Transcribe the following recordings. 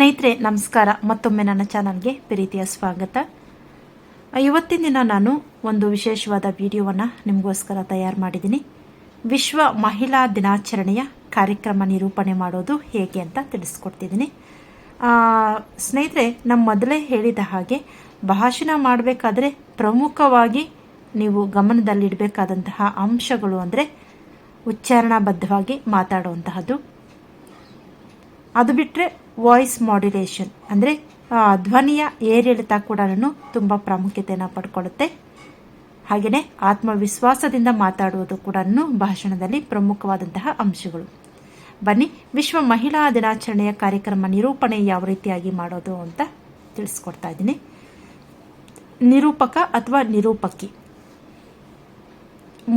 ಸ್ನೇಹಿತರೆ, ನಮಸ್ಕಾರ. ಮತ್ತೊಮ್ಮೆ ನನ್ನ ಚಾನಲ್ಗೆ ಪ್ರೀತಿಯ ಸ್ವಾಗತ. ಇವತ್ತಿನ ದಿನ ನಾನು ಒಂದು ವಿಶೇಷವಾದ ವಿಡಿಯೋವನ್ನು ನಿಮಗೋಸ್ಕರ ತಯಾರು ಮಾಡಿದ್ದೀನಿ. ವಿಶ್ವ ಮಹಿಳಾ ದಿನಾಚರಣೆಯ ಕಾರ್ಯಕ್ರಮ ನಿರೂಪಣೆ ಮಾಡೋದು ಹೇಗೆ ಅಂತ ತಿಳಿಸ್ಕೊಡ್ತಿದ್ದೀನಿ. ಸ್ನೇಹಿತರೆ ನಮ್ಮ ಮೊದಲೇ ಹೇಳಿದ ಹಾಗೆ ಭಾಷಣ ಮಾಡಬೇಕಾದ್ರೆ ಪ್ರಮುಖವಾಗಿ ನೀವು ಗಮನದಲ್ಲಿಡಬೇಕಾದಂತಹ ಅಂಶಗಳು ಅಂದರೆ ಉಚ್ಚಾರಣಾಬದ್ಧವಾಗಿ ಮಾತಾಡುವಂತಹದ್ದು ಅದು ಬಿಟ್ಟರೆ ವಾಯ್ಸ್ ಮಾಡ್ಯುಲೇಷನ್ ಅಂದರೆ ಧ್ವನಿಯ ಏರಿಳಿತ ಕೂಡ ತುಂಬ ಪ್ರಾಮುಖ್ಯತೆಯನ್ನು ಪಡ್ಕೊಳ್ಳುತ್ತೆ. ಹಾಗೆಯೇ ಆತ್ಮವಿಶ್ವಾಸದಿಂದ ಮಾತಾಡುವುದು ಕೂಡ ಭಾಷಣದಲ್ಲಿ ಪ್ರಮುಖವಾದಂತಹ ಅಂಶಗಳು. ಬನ್ನಿ, ವಿಶ್ವ ಮಹಿಳಾ ದಿನಾಚರಣೆಯ ಕಾರ್ಯಕ್ರಮ ನಿರೂಪಣೆ ಯಾವ ರೀತಿಯಾಗಿ ಮಾಡೋದು ಅಂತ ತಿಳಿಸ್ಕೊಡ್ತಾ ಇದ್ದೀನಿ. ನಿರೂಪಕ ಅಥವಾ ನಿರೂಪಕಿ.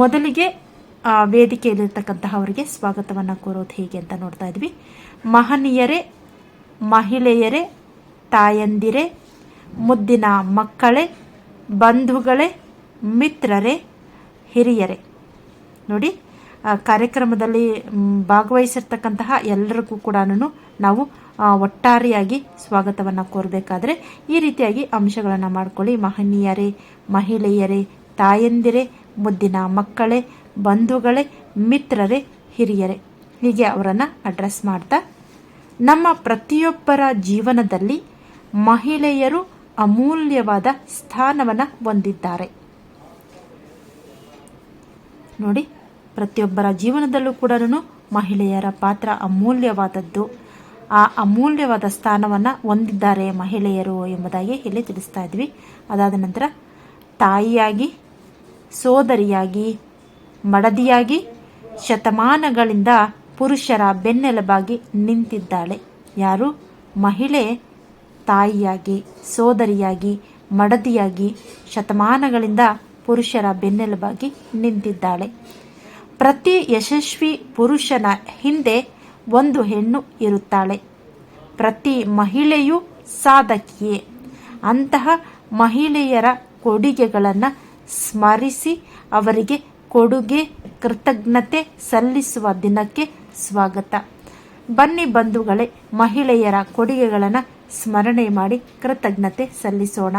ಮೊದಲಿಗೆ ವೇದಿಕೆಯಲ್ಲಿರ್ತಕ್ಕಂತಹ ವೇದಿಕೆಯಲ್ಲಿರ್ತಕ್ಕಂತಹವರಿಗೆ ಸ್ವಾಗತವನ್ನು ಕೋರೋದು ಹೇಗೆ ಅಂತ ನೋಡ್ತಾ ಇದ್ವಿ. ಮಹನೀಯರೇ, ಮಹಿಳೆಯರೇ, ತಾಯಂದಿರೇ, ಮುದ್ದಿನ ಮಕ್ಕಳೇ, ಬಂಧುಗಳೇ, ಮಿತ್ರರೇ, ಹಿರಿಯರೇ. ನೋಡಿ ಕಾರ್ಯಕ್ರಮದಲ್ಲಿ ಭಾಗವಹಿಸಿರ್ತಕ್ಕಂತಹ ಎಲ್ಲರಿಗೂ ಕೂಡ ನಾವು ಒಟ್ಟಾರೆಯಾಗಿ ಸ್ವಾಗತವನ್ನು ಕೋರಬೇಕಾದ್ರೆ ಈ ರೀತಿಯಾಗಿ ಅಂಶಗಳನ್ನು ಮಾಡ್ಕೊಳ್ಳಿ. ಮಹನೀಯರೇ, ಮಹಿಳೆಯರೇ, ತಾಯಂದಿರೇ, ಮುದ್ದಿನ ಮಕ್ಕಳೇ, ಬಂಧುಗಳೇ, ಮಿತ್ರರೇ, ಹಿರಿಯರೇ. ಹೀಗೆ ಅವರನ್ನು ಅಡ್ರೆಸ್ ಮಾಡ್ತಾ ನಮ್ಮ ಪ್ರತಿಯೊಬ್ಬರ ಜೀವನದಲ್ಲಿ ಮಹಿಳೆಯರು ಅಮೂಲ್ಯವಾದ ಸ್ಥಾನವನ್ನು ಹೊಂದಿದ್ದಾರೆ. ನೋಡಿ, ಪ್ರತಿಯೊಬ್ಬರ ಜೀವನದಲ್ಲೂ ಕೂಡ ಮಹಿಳೆಯರ ಪಾತ್ರ ಅಮೂಲ್ಯವಾದದ್ದು. ಆ ಅಮೂಲ್ಯವಾದ ಸ್ಥಾನವನ್ನು ಹೊಂದಿದ್ದಾರೆ ಮಹಿಳೆಯರು ಎಂಬುದಾಗಿ ಇಲ್ಲಿ ತಿಳಿಸ್ತಾ ಇದ್ವಿ. ಅದಾದ ನಂತರ, ತಾಯಿಯಾಗಿ, ಸೋದರಿಯಾಗಿ, ಮಡದಿಯಾಗಿ ಶತಮಾನಗಳಿಂದ ಪುರುಷರ ಬೆನ್ನೆಲುಬಾಗಿ ನಿಂತಿದ್ದಾಳೆ. ಯಾರು? ಮಹಿಳೆ ತಾಯಿಯಾಗಿ, ಸೋದರಿಯಾಗಿ, ಮಡದಿಯಾಗಿ, ಶತಮಾನಗಳಿಂದ ಪುರುಷರ ಬೆನ್ನೆಲುಬಾಗಿ ನಿಂತಿದ್ದಾಳೆ. ಪ್ರತಿ ಯಶಸ್ವಿ ಪುರುಷನ ಹಿಂದೆ ಒಂದು ಹೆಣ್ಣು ಇರುತ್ತಾಳೆ. ಪ್ರತಿ ಮಹಿಳೆಯೂ ಸಾಧಕಿಯೇ. ಅಂತಹ ಮಹಿಳೆಯರ ಕೊಡುಗೆಗಳನ್ನು ಸ್ಮರಿಸಿ ಅವರಿಗೆ ಕೊಡುಗೆ, ಕೃತಜ್ಞತೆ ಸಲ್ಲಿಸುವ ದಿನಕ್ಕೆ ಸ್ವಾಗತ. ಬನ್ನಿ ಬಂಧುಗಳೇ, ಮಹಿಳೆಯರ ಕೊಡುಗೆಗಳನ್ನು ಸ್ಮರಣೆ ಮಾಡಿ ಕೃತಜ್ಞತೆ ಸಲ್ಲಿಸೋಣ.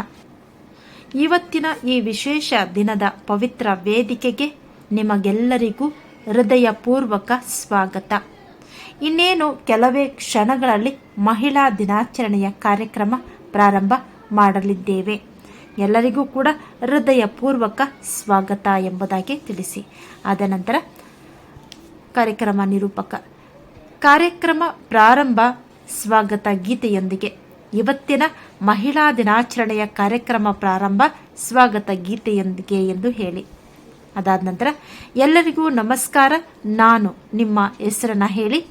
ಇವತ್ತಿನ ಈ ವಿಶೇಷ ದಿನದ ಪವಿತ್ರ ವೇದಿಕೆಗೆ ನಿಮಗೆಲ್ಲರಿಗೂ ಹೃದಯಪೂರ್ವಕ ಸ್ವಾಗತ. ಇನ್ನೇನು ಕೆಲವೇ ಕ್ಷಣಗಳಲ್ಲಿ ಮಹಿಳಾ ದಿನಾಚರಣೆಯ ಕಾರ್ಯಕ್ರಮ ಪ್ರಾರಂಭ ಮಾಡಲಿದ್ದೇವೆ. ಎಲ್ಲರಿಗೂ ಕೂಡ ಹೃದಯಪೂರ್ವಕ ಸ್ವಾಗತ ಎಂಬುದಾಗಿ ತಿಳಿಸಿ. ಆದ ನಂತರ ಕಾರ್ಯಕ್ರಮ ನಿರೂಪಕ. ಕಾರ್ಯಕ್ರಮ ಪ್ರಾರಂಭ ಸ್ವಾಗತ ಗೀತೆಯೊಂದಿಗೆ. ಇವತ್ತಿನ ಮಹಿಳಾ ದಿನಾಚರಣೆಯ ಕಾರ್ಯಕ್ರಮ ಪ್ರಾರಂಭ ಸ್ವಾಗತ ಗೀತೆಯೊಂದಿಗೆ ಎಂದು ಹೇಳಿ. ಅದಾದ ನಂತರ ಎಲ್ಲರಿಗೂ ನಮಸ್ಕಾರ. ನಾನು ನಿಮ್ಮ ಹೆಸರನ್ನ ಹೇಳಿ.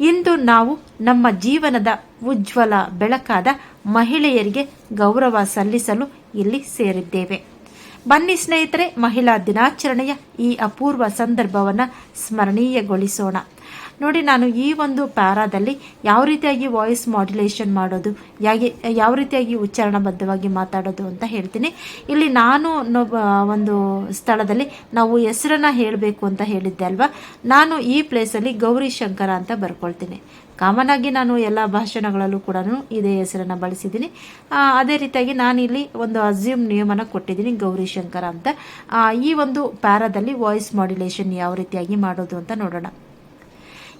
ಇಂದು ನಾವು ನಮ್ಮ ಜೀವನದ ಉಜ್ವಲ ಬೆಳಕಾದ ಮಹಿಳೆಯರಿಗೆ ಗೌರವ ಸಲ್ಲಿಸಲು ಇಲ್ಲಿ ಸೇರಿದ್ದೇವೆ. ಬನ್ನಿ ಸ್ನೇಹಿತರೆ, ಮಹಿಳಾ ದಿನಾಚರಣೆಯ ಈ ಅಪೂರ್ವ ಸಂದರ್ಭವನ್ನು ಸ್ಮರಣೀಯಗೊಳಿಸೋಣ. ನೋಡಿ, ನಾನು ಈ ಒಂದು ಪ್ಯಾರಾದಲ್ಲಿ ಯಾವ ರೀತಿಯಾಗಿ ವಾಯ್ಸ್ ಮಾಡ್ಯುಲೇಷನ್ ಮಾಡೋದು, ಯಾಗೆ, ಯಾವ ರೀತಿಯಾಗಿ ಉಚ್ಚಾರಣಬದ್ಧವಾಗಿ ಮಾತಾಡೋದು ಅಂತ ಹೇಳ್ತೀನಿ. ಇಲ್ಲಿ ನಾನು ಒಂದು ಸ್ಥಳದಲ್ಲಿ ನಾವು ಹೆಸರನ್ನ ಹೇಳಬೇಕು ಅಂತ ಹೇಳಿದ್ದೆ ಅಲ್ವಾ? ನಾನು ಈ ಪ್ಲೇಸಲ್ಲಿ ಗೌರಿ ಶಂಕರ ಅಂತ ಬರ್ಕೊಳ್ತೀನಿ. ಕಾಮನ್ ನಾನು ಎಲ್ಲ ಭಾಷಣಗಳಲ್ಲೂ ಕೂಡ ಇದೇ ಹೆಸರನ್ನು ಬಳಸಿದ್ದೀನಿ. ಅದೇ ರೀತಿಯಾಗಿ ನಾನಿಲ್ಲಿ ಒಂದು ಅಸ್ಯೂಮ್ ನಿಯಮನ ಕೊಟ್ಟಿದ್ದೀನಿ ಗೌರಿ ಶಂಕರ ಅಂತ. ಈ ಒಂದು ಪ್ಯಾರಾದಲ್ಲಿ ವಾಯ್ಸ್ ಮಾಡ್ಯುಲೇಷನ್ ಯಾವ ರೀತಿಯಾಗಿ ಮಾಡೋದು ಅಂತ ನೋಡೋಣ.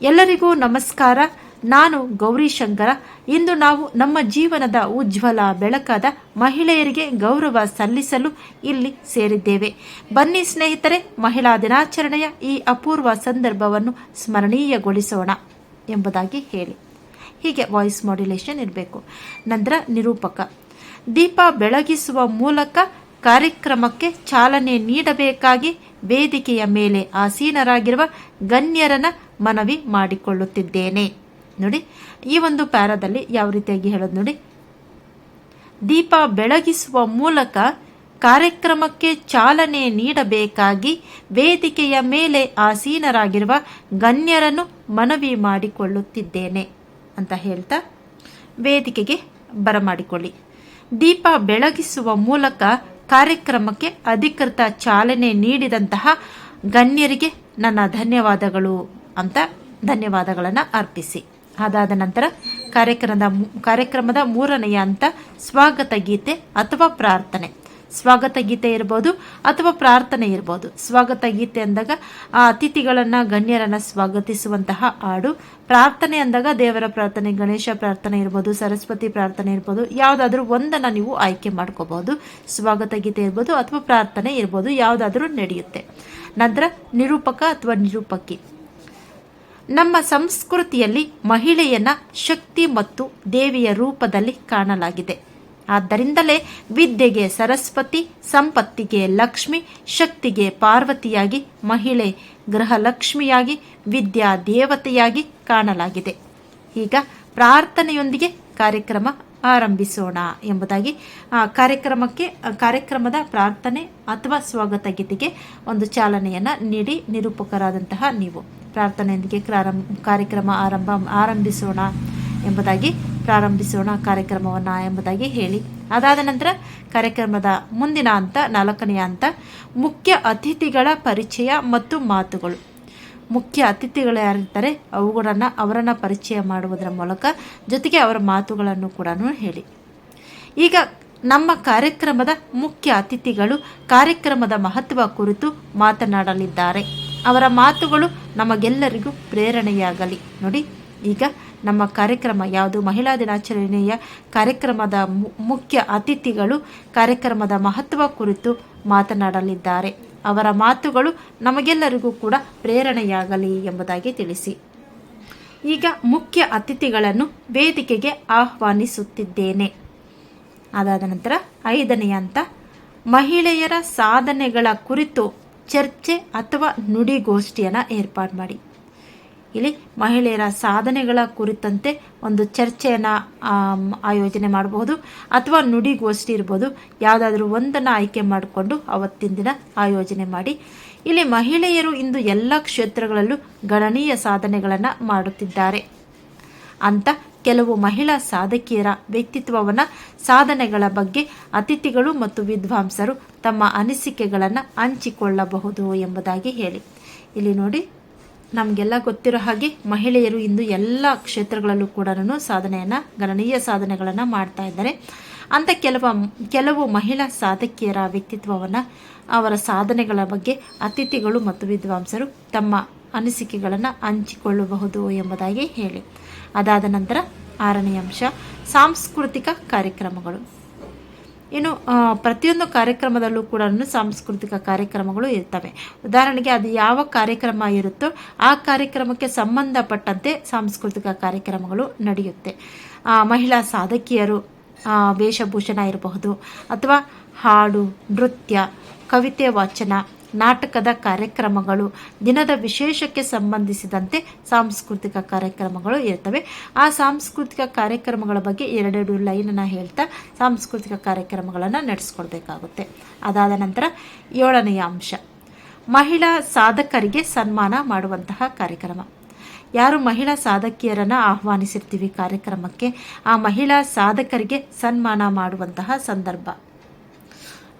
ಎಲ್ಲರಿಗೂ ನಮಸ್ಕಾರ. ನಾನು ಗೌರಿ ಶಂಕರ. ಇಂದು ನಾವು ನಮ್ಮ ಜೀವನದ ಉಜ್ವಲ ಬೆಳಕಾದ ಮಹಿಳೆಯರಿಗೆ ಗೌರವ ಸಲ್ಲಿಸಲು ಇಲ್ಲಿ ಸೇರಿದ್ದೇವೆ. ಬನ್ನಿ ಸ್ನೇಹಿತರೆ, ಮಹಿಳಾ ದಿನಾಚರಣೆಯ ಈ ಅಪೂರ್ವ ಸಂದರ್ಭವನ್ನು ಸ್ಮರಣೀಯಗೊಳಿಸೋಣ. ಎಂಬುದಾಗಿ ಹೇಳಿ. ಹೀಗೆ ವಾಯ್ಸ್ ಮಾಡ್ಯುಲೇಷನ್ ಇರಬೇಕು. ನಂತರ ನಿರೂಪಕ. ದೀಪ ಬೆಳಗಿಸುವ ಮೂಲಕ ಕಾರ್ಯಕ್ರಮಕ್ಕೆ ಚಾಲನೆ ನೀಡಬೇಕಾಗಿ ವೇದಿಕೆಯ ಮೇಲೆ ಆಸೀನರಾಗಿರುವ ಗಣ್ಯರನ್ನ ಮನವಿ ಮಾಡಿಕೊಳ್ಳುತ್ತಿದ್ದೇನೆ. ನೋಡಿ, ಈ ಒಂದು ಪ್ಯಾರಾದಲ್ಲಿ ಯಾವ ರೀತಿಯಾಗಿ ಹೇಳೋದು ನೋಡಿ. ದೀಪ ಬೆಳಗಿಸುವ ಮೂಲಕ ಕಾರ್ಯಕ್ರಮಕ್ಕೆ ಚಾಲನೆ ನೀಡಬೇಕಾಗಿ ವೇದಿಕೆಯ ಮೇಲೆ ಆಸೀನರಾಗಿರುವ ಗಣ್ಯರನ್ನು ಮನವಿ ಮಾಡಿಕೊಳ್ಳುತ್ತಿದ್ದೇನೆ ಅಂತ ಹೇಳ್ತಾ ವೇದಿಕೆಗೆ ಬರಮಾಡಿಕೊಳ್ಳಿ ದೀಪ ಬೆಳಗಿಸುವ ಮೂಲಕ ಕಾರ್ಯಕ್ರಮಕ್ಕೆ ಅಧಿಕೃತ ಚಾಲನೆ ನೀಡಿದಂತಹ ಗಣ್ಯರಿಗೆ ನನ್ನ ಧನ್ಯವಾದಗಳು ಅಂತ ಧನ್ಯವಾದಗಳನ್ನು ಅರ್ಪಿಸಿ. ಅದಾದ ನಂತರ ಕಾರ್ಯಕ್ರಮದ ಕಾರ್ಯಕ್ರಮದ ಮೂರನೆಯ ಹಂತ ಸ್ವಾಗತ ಗೀತೆ ಅಥವಾ ಪ್ರಾರ್ಥನೆ. ಸ್ವಾಗತ ಗೀತೆ ಇರ್ಬೋದು ಅಥವಾ ಪ್ರಾರ್ಥನೆ ಇರ್ಬೋದು. ಸ್ವಾಗತ ಗೀತೆ ಅಂದಾಗ ಆ ಅತಿಥಿಗಳನ್ನು, ಗಣ್ಯರನ್ನು ಸ್ವಾಗತಿಸುವಂತಹ ಹಾಡು. ಪ್ರಾರ್ಥನೆ ಅಂದಾಗ ದೇವರ ಪ್ರಾರ್ಥನೆ, ಗಣೇಶ ಪ್ರಾರ್ಥನೆ ಇರ್ಬೋದು, ಸರಸ್ವತಿ ಪ್ರಾರ್ಥನೆ ಇರ್ಬೋದು, ಯಾವುದಾದ್ರೂ ಒಂದನ್ನು ನೀವು ಆಯ್ಕೆ ಮಾಡ್ಕೋಬಹುದು ಸ್ವಾಗತ ಗೀತೆ ಇರ್ಬೋದು ಅಥವಾ ಪ್ರಾರ್ಥನೆ ಇರ್ಬೋದು, ಯಾವುದಾದ್ರೂ ನಡೆಯುತ್ತೆ. ನಂತರ ನಿರೂಪಕ ಅಥವಾ ನಿರೂಪಕಿ. ನಮ್ಮ ಸಂಸ್ಕೃತಿಯಲ್ಲಿ ಮಹಿಳೆಯನ್ನ ಶಕ್ತಿ ಮತ್ತು ದೇವಿಯ ರೂಪದಲ್ಲಿ ಕಾಣಲಾಗಿದೆ. ಆದ್ದರಿಂದಲೇ ವಿದ್ಯೆಗೆ ಸರಸ್ವತಿ, ಸಂಪತ್ತಿಗೆ ಲಕ್ಷ್ಮಿ, ಶಕ್ತಿಗೆ ಪಾರ್ವತಿಯಾಗಿ ಮಹಿಳೆ, ಗೃಹಲಕ್ಷ್ಮಿಯಾಗಿ ವಿದ್ಯಾ ದೇವತೆಯಾಗಿ ಕಾಣಲಾಗಿದೆ. ಈಗ ಪ್ರಾರ್ಥನೆಯೊಂದಿಗೆ ಕಾರ್ಯಕ್ರಮ ಆರಂಭಿಸೋಣ ಎಂಬುದಾಗಿ ಕಾರ್ಯಕ್ರಮಕ್ಕೆ ಕಾರ್ಯಕ್ರಮದ ಪ್ರಾರ್ಥನೆ ಅಥವಾ ಸ್ವಾಗತ ಗೀತೆಗೆ ಒಂದು ಚಾಲನೆಯನ್ನು ನೀಡಿ ನಿರೂಪಕರಾದಂತಹ ನೀವು. ಪ್ರಾರ್ಥನೆಯೊಂದಿಗೆ ಕಾರ್ಯಕ್ರಮ ಆರಂಭ, ಆರಂಭಿಸೋಣ ಎಂಬುದಾಗಿ ಪ್ರಾರಂಭಿಸೋಣ ಕಾರ್ಯಕ್ರಮವನ್ನು ಎಂಬುದಾಗಿ ಹೇಳಿ. ಅದಾದ ನಂತರ ಕಾರ್ಯಕ್ರಮದ ಮುಂದಿನ ಹಂತ, ನಾಲ್ಕನೆಯ ಹಂತ, ಮುಖ್ಯ ಅತಿಥಿಗಳ ಪರಿಚಯ ಮತ್ತು ಮಾತುಗಳು. ಮುಖ್ಯ ಅತಿಥಿಗಳು ಯಾರಿರ್ತಾರೆ, ಅವುಗಳನ್ನು ಅವರನ್ನು ಪರಿಚಯ ಮಾಡುವುದರ ಮೂಲಕ ಜೊತೆಗೆ ಅವರ ಮಾತುಗಳನ್ನು ಕೂಡ ಹೇಳಿ. ಈಗ ನಮ್ಮ ಕಾರ್ಯಕ್ರಮದ ಮುಖ್ಯ ಅತಿಥಿಗಳು ಕಾರ್ಯಕ್ರಮದ ಮಹತ್ವ ಕುರಿತು ಮಾತನಾಡಲಿದ್ದಾರೆ. ಅವರ ಮಾತುಗಳು ನಮಗೆಲ್ಲರಿಗೂ ಪ್ರೇರಣೆಯಾಗಲಿ. ನೋಡಿ ಈಗ ನಮ್ಮ ಕಾರ್ಯಕ್ರಮ ಯಾವುದು? ಮಹಿಳಾ ದಿನಾಚರಣೆಯ ಕಾರ್ಯಕ್ರಮದ ಮುಖ್ಯ ಅತಿಥಿಗಳು ಕಾರ್ಯಕ್ರಮದ ಮಹತ್ವ ಕುರಿತು ಮಾತನಾಡಲಿದ್ದಾರೆ. ಅವರ ಮಾತುಗಳು ನಮಗೆಲ್ಲರಿಗೂ ಕೂಡ ಪ್ರೇರಣೆಯಾಗಲಿ ಎಂಬುದಾಗಿ ತಿಳಿಸಿ. ಈಗ ಮುಖ್ಯ ಅತಿಥಿಗಳನ್ನು ವೇದಿಕೆಗೆ ಆಹ್ವಾನಿಸುತ್ತಿದ್ದೇನೆ. ಅದಾದ ನಂತರ ಐದನೆಯ ಹಂತ, ಮಹಿಳೆಯರ ಸಾಧನೆಗಳ ಕುರಿತು ಚರ್ಚೆ ಅಥವಾ ನುಡಿಗೋಷ್ಠಿಯನ್ನು ಏರ್ಪಾಡು ಮಾಡಿ. ಇಲ್ಲಿ ಮಹಿಳೆಯರ ಸಾಧನೆಗಳ ಕುರಿತಂತೆ ಒಂದು ಚರ್ಚೆಯನ್ನು ಆಯೋಜನೆ ಮಾಡಬಹುದು ಅಥವಾ ನುಡಿಗೋಷ್ಠಿ ಇರ್ಬೋದು. ಯಾವುದಾದ್ರೂ ಒಂದನ್ನು ಆಯ್ಕೆ ಮಾಡಿಕೊಂಡು ಅವತ್ತಿನ ದಿನ ಆಯೋಜನೆ ಮಾಡಿ. ಇಲ್ಲಿ ಮಹಿಳೆಯರು ಇಂದು ಎಲ್ಲ ಕ್ಷೇತ್ರಗಳಲ್ಲೂ ಗಣನೀಯ ಸಾಧನೆಗಳನ್ನು ಮಾಡುತ್ತಿದ್ದಾರೆ. ಅಂತ ಕೆಲವು ಮಹಿಳಾ ಸಾಧಕಿಯರ ವ್ಯಕ್ತಿತ್ವವನ್ನ, ಸಾಧನೆಗಳ ಬಗ್ಗೆ ಅತಿಥಿಗಳು ಮತ್ತು ವಿದ್ವಾಂಸರು ತಮ್ಮ ಅನಿಸಿಕೆಗಳನ್ನು ಹಂಚಿಕೊಳ್ಳಬಹುದು ಎಂಬುದಾಗಿ ಹೇಳಿ. ಇಲ್ಲಿ ನೋಡಿ. ನಮಗೆಲ್ಲ ಗೊತ್ತಿರೋ ಹಾಗೆ ಮಹಿಳೆಯರು ಇಂದು ಎಲ್ಲ ಕ್ಷೇತ್ರಗಳಲ್ಲೂ ಕೂಡ ಸಾಧನೆಯನ್ನು, ಗಣನೀಯ ಸಾಧನೆಗಳನ್ನು ಮಾಡ್ತಾ ಇದ್ದಾರೆ. ಅಂತ ಕೆಲವು ಕೆಲವು ಮಹಿಳಾ ಸಾಧಕಿಯರ ವ್ಯಕ್ತಿತ್ವವನ್ನು, ಅವರ ಸಾಧನೆಗಳ ಬಗ್ಗೆ ಅತಿಥಿಗಳು ಮತ್ತು ವಿದ್ವಾಂಸರು ತಮ್ಮ ಅನಿಸಿಕೆಗಳನ್ನು ಹಂಚಿಕೊಳ್ಳಬಹುದು ಎಂಬುದಾಗಿ ಹೇಳಿ. ಅದಾದ ನಂತರ ಆರನೇ ಅಂಶ, ಸಾಂಸ್ಕೃತಿಕ ಕಾರ್ಯಕ್ರಮಗಳು. ಇನ್ನು ಪ್ರತಿಯೊಂದು ಕಾರ್ಯಕ್ರಮದಲ್ಲೂ ಕೂಡ ಸಾಂಸ್ಕೃತಿಕ ಕಾರ್ಯಕ್ರಮಗಳು ಇರ್ತವೆ. ಉದಾಹರಣೆಗೆ ಅದು ಯಾವ ಕಾರ್ಯಕ್ರಮ ಇರುತ್ತೋ ಆ ಕಾರ್ಯಕ್ರಮಕ್ಕೆ ಸಂಬಂಧಪಟ್ಟಂತೆ ಸಾಂಸ್ಕೃತಿಕ ಕಾರ್ಯಕ್ರಮಗಳು ನಡೆಯುತ್ತೆ. ಮಹಿಳಾ ಸಾಧಕಿಯರು ವೇಷಭೂಷಣ ಇರಬಹುದು, ಅಥವಾ ಹಾಡು, ನೃತ್ಯ, ಕವಿತೆ ವಾಚನ ನಾಟಕದ ಕಾರ್ಯಕ್ರಮಗಳು, ದಿನದ ವಿಶೇಷಕ್ಕೆ ಸಂಬಂಧಿಸಿದಂತೆ ಸಾಂಸ್ಕೃತಿಕ ಕಾರ್ಯಕ್ರಮಗಳು ಇರ್ತವೆ. ಆ ಸಾಂಸ್ಕೃತಿಕ ಕಾರ್ಯಕ್ರಮಗಳ ಬಗ್ಗೆ ಎರಡೆರಡು ಲೈನನ್ನು ಹೇಳ್ತಾ ಸಾಂಸ್ಕೃತಿಕ ಕಾರ್ಯಕ್ರಮಗಳನ್ನು ನಡೆಸ್ಕೊಡ್ಬೇಕಾಗುತ್ತೆ. ಅದಾದ ನಂತರ ಏಳನೆಯ ಅಂಶ. ಮಹಿಳಾ ಸಾಧಕರಿಗೆ ಸನ್ಮಾನ ಮಾಡುವಂತಹ ಕಾರ್ಯಕ್ರಮ. ಯಾರು ಮಹಿಳಾ ಸಾಧಕಿಯರನ್ನು ಆಹ್ವಾನಿಸಿರ್ತೀವಿ ಕಾರ್ಯಕ್ರಮಕ್ಕೆ, ಆ ಮಹಿಳಾ ಸಾಧಕರಿಗೆ ಸನ್ಮಾನ ಮಾಡುವಂತಹ ಸಂದರ್ಭ.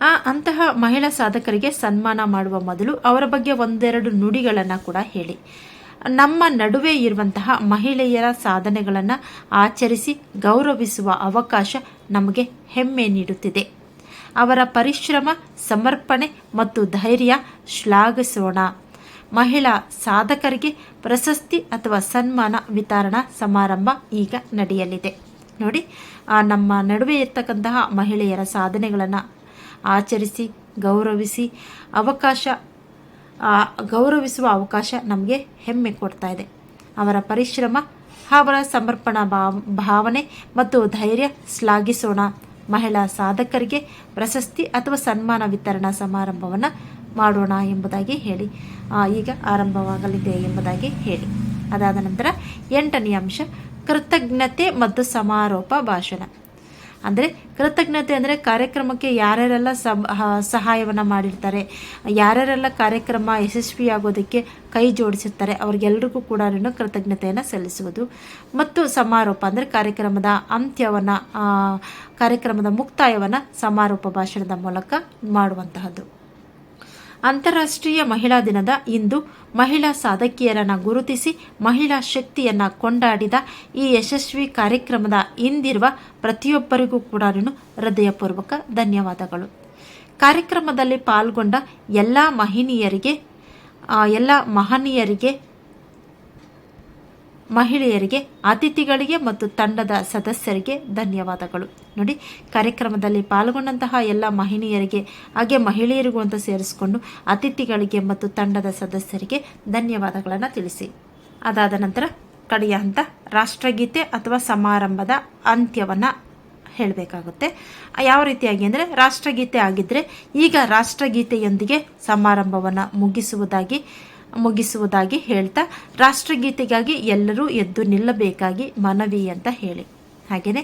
ಆ ಅಂತಹ ಮಹಿಳಾ ಸಾಧಕರಿಗೆ ಸನ್ಮಾನ ಮಾಡುವ ಮೊದಲು ಅವರ ಬಗ್ಗೆ ಒಂದೆರಡು ನುಡಿಗಳನ್ನು ಕೂಡ ಹೇಳಿ. ನಮ್ಮ ನಡುವೆ ಇರುವಂತಹ ಮಹಿಳೆಯರ ಸಾಧನೆಗಳನ್ನು ಆಚರಿಸಿ ಗೌರವಿಸುವ ಅವಕಾಶ ನಮಗೆ ಹೆಮ್ಮೆ ನೀಡುತ್ತಿದೆ. ಅವರ ಪರಿಶ್ರಮ, ಸಮರ್ಪಣೆ ಮತ್ತು ಧೈರ್ಯ ಶ್ಲಾಘಿಸೋಣ. ಮಹಿಳಾ ಸಾಧಕರಿಗೆ ಪ್ರಶಸ್ತಿ ಅಥವಾ ಸನ್ಮಾನ ವಿತರಣಾ ಸಮಾರಂಭ ಈಗ ನಡೆಯಲಿದೆ. ನೋಡಿ ನಮ್ಮ ನಡುವೆ ಇರ್ತಕ್ಕಂತಹ ಮಹಿಳೆಯರ ಸಾಧನೆಗಳನ್ನು ಆಚರಿಸಿ, ಗೌರವಿಸಿ ಅವಕಾಶ ಗೌರವಿಸುವ ಅವಕಾಶ ನಮಗೆ ಹೆಮ್ಮೆ ಕೊಡ್ತಾ ಇದೆ. ಅವರ ಪರಿಶ್ರಮ, ಅವರ ಸಮರ್ಪಣಾ ಭಾವ, ಭಾವನೆ ಮತ್ತು ಧೈರ್ಯ ಶ್ಲಾಘಿಸೋಣ. ಮಹಿಳಾ ಸಾಧಕರಿಗೆ ಪ್ರಶಸ್ತಿ ಅಥವಾ ಸನ್ಮಾನ ವಿತರಣಾ ಸಮಾರಂಭವನ್ನು ಮಾಡೋಣ ಎಂಬುದಾಗಿ ಹೇಳಿ. ಈಗ ಆರಂಭವಾಗಲಿದೆ ಎಂಬುದಾಗಿ ಹೇಳಿ. ಅದಾದ ನಂತರ ಎಂಟನೇ ಅಂಶ, ಕೃತಜ್ಞತೆ ಮತ್ತು ಸಮಾರೋಪ ಭಾಷಣ. ಅಂದರೆ ಕೃತಜ್ಞತೆ ಅಂದರೆ ಕಾರ್ಯಕ್ರಮಕ್ಕೆ ಯಾರ್ಯಾರೆಲ್ಲ ಸಹಾಯವನ್ನು ಮಾಡಿರ್ತಾರೆ, ಯಾರ್ಯಾರೆಲ್ಲ ಕಾರ್ಯಕ್ರಮ ಯಶಸ್ವಿಯಾಗೋದಕ್ಕೆ ಕೈ ಜೋಡಿಸಿರ್ತಾರೆ, ಅವ್ರಿಗೆಲ್ರಿಗೂ ಕೂಡ ಕೃತಜ್ಞತೆಯನ್ನು ಸಲ್ಲಿಸುವುದು. ಮತ್ತು ಸಮಾರೋಪ ಅಂದರೆ ಕಾರ್ಯಕ್ರಮದ ಅಂತ್ಯವನ್ನು ಕಾರ್ಯಕ್ರಮದ ಮುಕ್ತಾಯವನ್ನು ಸಮಾರೋಪ ಭಾಷಣದ ಮೂಲಕ ಮಾಡುವಂತಹದ್ದು. ಅಂತಾರಾಷ್ಟ್ರೀಯ ಮಹಿಳಾ ದಿನದ ಇಂದು ಮಹಿಳಾ ಸಾಧಕಿಯರನ್ನು ಗುರುತಿಸಿ ಮಹಿಳಾ ಶಕ್ತಿಯನ್ನು ಕೊಂಡಾಡಿದ ಈ ಯಶಸ್ವಿ ಕಾರ್ಯಕ್ರಮದ ಹಿಂದಿರುವ ಪ್ರತಿಯೊಬ್ಬರಿಗೂ ಕೂಡ ಹೃದಯಪೂರ್ವಕ ಧನ್ಯವಾದಗಳು. ಕಾರ್ಯಕ್ರಮದಲ್ಲಿ ಪಾಲ್ಗೊಂಡ ಎಲ್ಲ ಮಹಿನಿಯರಿಗೆ ಎಲ್ಲ ಮಹನೀಯರಿಗೆ ಮಹಿಳೆಯರಿಗೆ, ಅತಿಥಿಗಳಿಗೆ ಮತ್ತು ತಂಡದ ಸದಸ್ಯರಿಗೆ ಧನ್ಯವಾದಗಳು. ನೋಡಿ, ಕಾರ್ಯಕ್ರಮದಲ್ಲಿ ಪಾಲ್ಗೊಂಡಂತಹ ಎಲ್ಲ ಮಹಿಳೆಯರಿಗೆ, ಹಾಗೆ ಮಹಿಳೆಯರಿಗೂ ಅಂತ ಸೇರಿಸಿಕೊಂಡು ಅತಿಥಿಗಳಿಗೆ ಮತ್ತು ತಂಡದ ಸದಸ್ಯರಿಗೆ ಧನ್ಯವಾದಗಳನ್ನು ತಿಳಿಸಿ. ಅದಾದ ನಂತರ ಕಡೆಯ ಹಂತ, ರಾಷ್ಟ್ರಗೀತೆ ಅಥವಾ ಸಮಾರಂಭದ ಅಂತ್ಯವನ್ನು ಹೇಳಬೇಕಾಗುತ್ತೆ. ಯಾವ ರೀತಿಯಾಗಿ ಅಂದರೆ, ರಾಷ್ಟ್ರಗೀತೆ ಆಗಿದ್ದರೆ ಈಗ ರಾಷ್ಟ್ರಗೀತೆಯೊಂದಿಗೆ ಸಮಾರಂಭವನ್ನು ಮುಗಿಸುವುದಾಗಿ ಮುಗಿಸುವುದಾಗಿ ಹೇಳ್ತಾ ರಾಷ್ಟ್ರಗೀತೆಗಾಗಿ ಎಲ್ಲರೂ ಎದ್ದು ನಿಲ್ಲಬೇಕಾಗಿ ಮನವಿ ಅಂತ ಹೇಳಿ. ಹಾಗೆಯೇ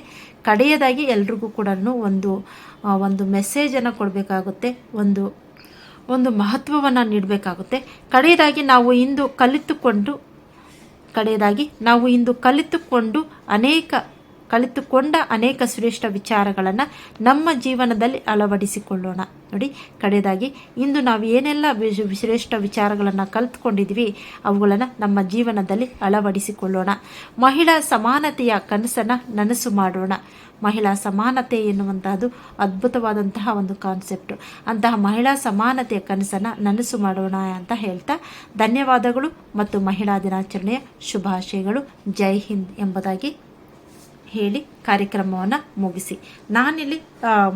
ಕಡೆಯದಾಗಿ ಎಲ್ರಿಗೂ ಕೂಡ ಒಂದು ಒಂದು ಮೆಸೇಜನ್ನು ಕೊಡಬೇಕಾಗುತ್ತೆ, ಒಂದು ಒಂದು ಮಹತ್ವವನ್ನು ನೀಡಬೇಕಾಗುತ್ತೆ. ಕಡೆಯದಾಗಿ ನಾವು ಇಂದು ಕಲಿತುಕೊಂಡು, ಕಡೆಯದಾಗಿ ನಾವು ಇಂದು ಕಲಿತುಕೊಂಡು ಅನೇಕ ಕಲಿತುಕೊಂಡ ಅನೇಕ ಶ್ರೇಷ್ಠ ವಿಚಾರಗಳನ್ನು ನಮ್ಮ ಜೀವನದಲ್ಲಿ ಅಳವಡಿಸಿಕೊಳ್ಳೋಣ. ನೋಡಿ, ಕಡೆಯದಾಗಿ, ಇಂದು ನಾವು ಏನೆಲ್ಲ ಶ್ರೇಷ್ಠ ವಿಚಾರಗಳನ್ನು ಕಲಿತುಕೊಂಡಿದ್ವಿ, ಅವುಗಳನ್ನು ನಮ್ಮ ಜೀವನದಲ್ಲಿ ಅಳವಡಿಸಿಕೊಳ್ಳೋಣ. ಮಹಿಳಾ ಸಮಾನತೆಯ ಕನಸನ್ನು ನನಸು ಮಾಡೋಣ. ಮಹಿಳಾ ಸಮಾನತೆ ಎನ್ನುವಂತಹದ್ದು ಅದ್ಭುತವಾದಂತಹ ಒಂದು ಕಾನ್ಸೆಪ್ಟ್. ಅಂತಹ ಮಹಿಳಾ ಸಮಾನತೆಯ ಕನಸನ್ನು ನನಸು ಮಾಡೋಣ ಅಂತ ಹೇಳ್ತಾ ಧನ್ಯವಾದಗಳು ಮತ್ತು ಮಹಿಳಾ ದಿನಾಚರಣೆಯ ಶುಭಾಶಯಗಳು. ಜೈ ಹಿಂದ್ ಎಂಬುದಾಗಿ ಹೇಳಿ ಕಾರ್ಯಕ್ರಮವನ್ನು ಮುಗಿಸಿ. ನಾನಿಲ್ಲಿ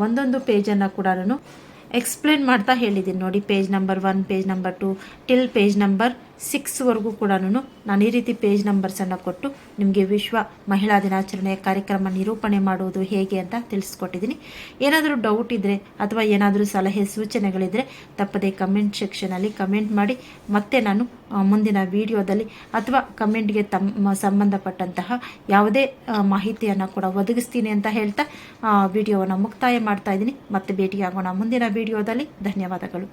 ಒಂದೊಂದು ಪೇಜನ್ನು ಕೂಡ ನಾನು ಎಕ್ಸ್ಪ್ಲೇನ್ ಮಾಡ್ತಾ ಹೇಳಿದ್ದೀನಿ ನೋಡಿ. Page number one page number two till page number ಸಿಕ್ಸ್ವರೆಗೂ ಕೂಡ ನಾನು ಈ ರೀತಿ ಪೇಜ್ ನಂಬರ್ಸನ್ನು ಕೊಟ್ಟು ನಿಮಗೆ ವಿಶ್ವ ಮಹಿಳಾ ದಿನಾಚರಣೆಯ ಕಾರ್ಯಕ್ರಮ ನಿರೂಪಣೆ ಮಾಡುವುದು ಹೇಗೆ ಅಂತ ತಿಳಿಸ್ಕೊಟ್ಟಿದ್ದೀನಿ. ಏನಾದರೂ ಡೌಟ್ ಇದ್ದರೆ ಅಥವಾ ಏನಾದರೂ ಸಲಹೆ ಸೂಚನೆಗಳಿದ್ದರೆ ತಪ್ಪದೇ ಕಮೆಂಟ್ ಸೆಕ್ಷನಲ್ಲಿ ಕಮೆಂಟ್ ಮಾಡಿ, ಮತ್ತೆ ನಾನು ಮುಂದಿನ ವಿಡಿಯೋದಲ್ಲಿ ಅಥವಾ ಕಮೆಂಟ್ಗೆ ತಮ್ಮ ಸಂಬಂಧಪಟ್ಟಂತಹ ಯಾವುದೇ ಮಾಹಿತಿಯನ್ನು ಕೂಡ ಒದಗಿಸ್ತೀನಿ ಅಂತ ಹೇಳ್ತಾ ವಿಡಿಯೋವನ್ನು ಮುಕ್ತಾಯ ಮಾಡ್ತಾ ಇದ್ದೀನಿ. ಮತ್ತೆ ಭೇಟಿಯಾಗೋಣ ಮುಂದಿನ ವಿಡಿಯೋದಲ್ಲಿ ಧನ್ಯವಾದಗಳು.